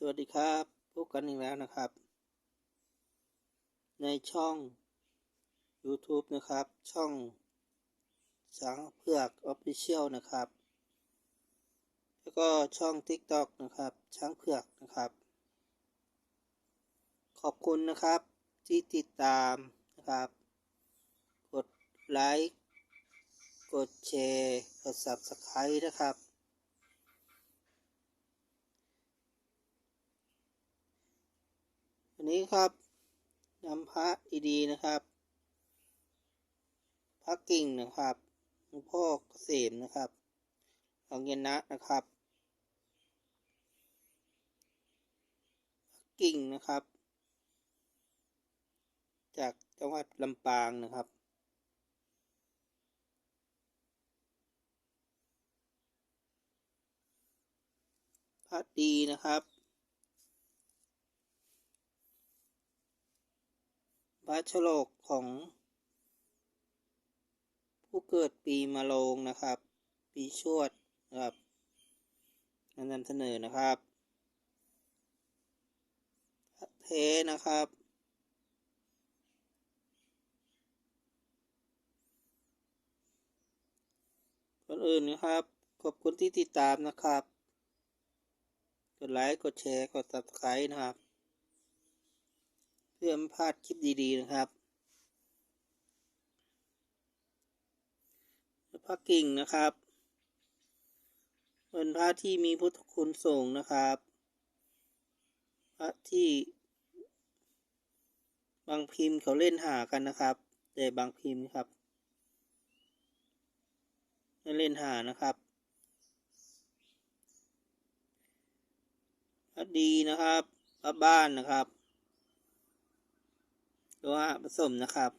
สวัสดีครับพบกันอีกแล้วนะครับ ในช่อง YouTube นะครับ ช่องช้างเผือก Official นะครับ แล้วก็ช่อง TikTok นะครับ ช้างเผือกนะครับ ขอบคุณนะครับที่ติดตามนะครับ กดไลค์ กดแชร์ กด Subscribe นะครับ นี้ครับนำพระดีๆนะครับ พระกิ่งนะครับหลวงพ่อเกษมนะครับหลวงเยนนะนะครับพระกิ่งนะครับ จากจังหวัดลำปางนะครับ พระดีนะครับ พระฉลกของ ผู้เกิดปีมะโรงนะครับ ปีชวดนะครับนำเสนอนะครับเทนะครับคนอื่นนะครับ ขอบคุณที่ติดตามนะครับ กดไลค์ กดแชร์ กด subscribe นะครับ เพื่อไม่พลาดคลิปดีๆนะครับพระกิ่งนะครับ เป็นพระที่มีพุทธคุณสูงนะครับ พระที่บางพิมพ์เขาเล่นหากันนะครับ แต่บางพิมพ์ครับไม่เล่นหานะครับพระดีนะครับพระบ้านนะครับ โลหะผสมนะครับ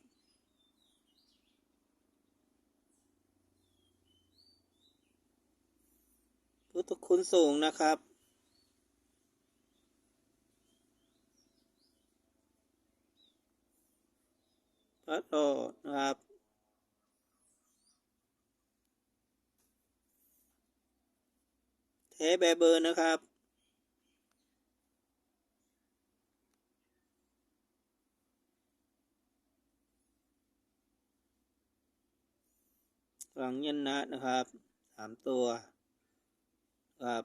พุทธคุณสูงนะครับ พระโลนะครับเทแบเบอร์นะครับ ลังยันนะนะครับสามตัวครับ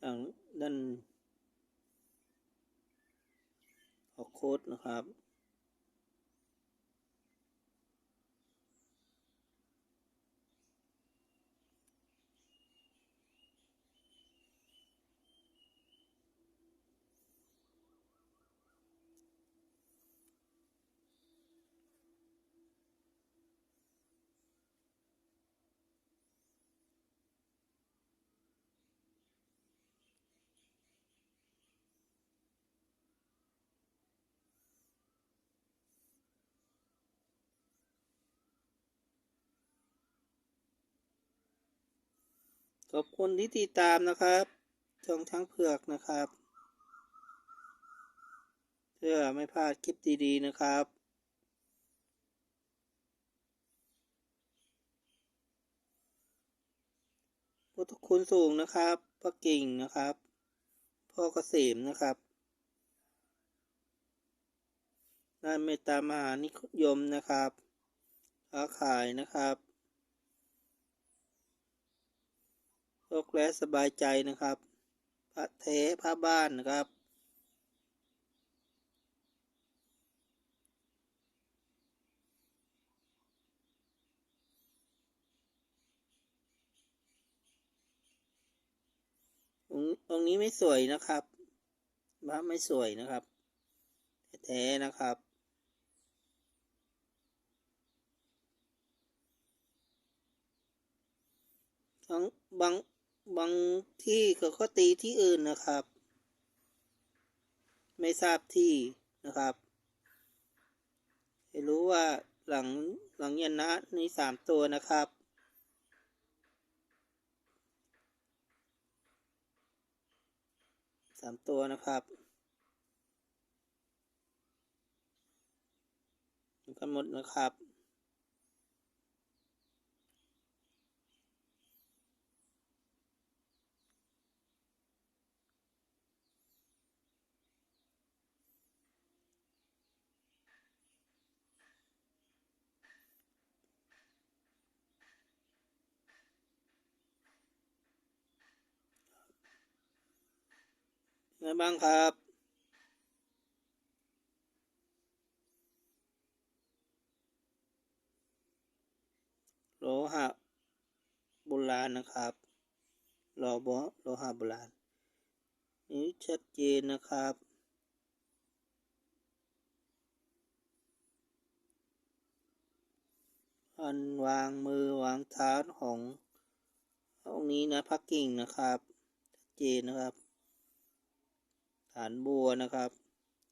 หลังด้านออก โค้ดนะครับ ขอบคุณที่ติดตามนะครับช่องช้งเผือกนะครับ เพื่อไม่พลาดคลิปดีๆนะครับพุทธคุณสูงนะครับพระกิ่งนะครับ พ่อเกษมนะครับด้านเมตตามหานิยมนะครับค้าขายนะครับ โชคและสบายใจนะครับ พระเทพระบ้านนะครับ องค์องนี้ไม่สวยนะครับพระไม่สวยนะครับ แท้ๆนะครับบังบาง บางที่เขาก็ตีที่อื่นนะครับ ไม่ทราบที่นะครับไม่รู้ว่าหลังหลังยันนะนี่สามตัวนะครับ สามตัวนะครับกันหมดนะครับ ไงบ้างครับโลหะโบราณนะครับรอบโลหะโบราณ นี่ชัดเจนนะครับ อันวางมือวางเท้าขององนี้นะพักกิ่งนะครับ ชัดเจนนะครับานบัวนะครับ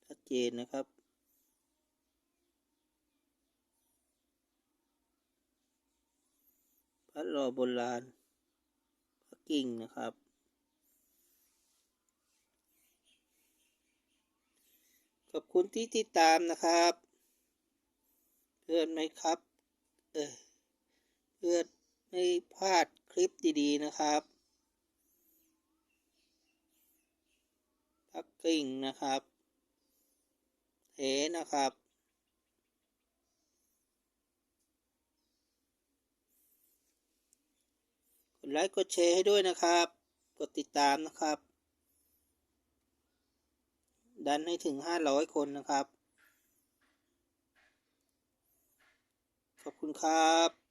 ชัดเจนนะครับพระรอโบราณพระกิ่งนะครับ ขอบคุณที่ติดตามนะครับ เพื่อนไหมครับ เออเพื่อนไม่พลาดคลิปดีๆนะครับ พักกิ่งนะครับเทนะครับ กดไลค์กดแชร์ให้ด้วยนะครับ กดติดตามนะครับ ดันให้ถึงห้าร้อยคนนะครับ ขอบคุณครับ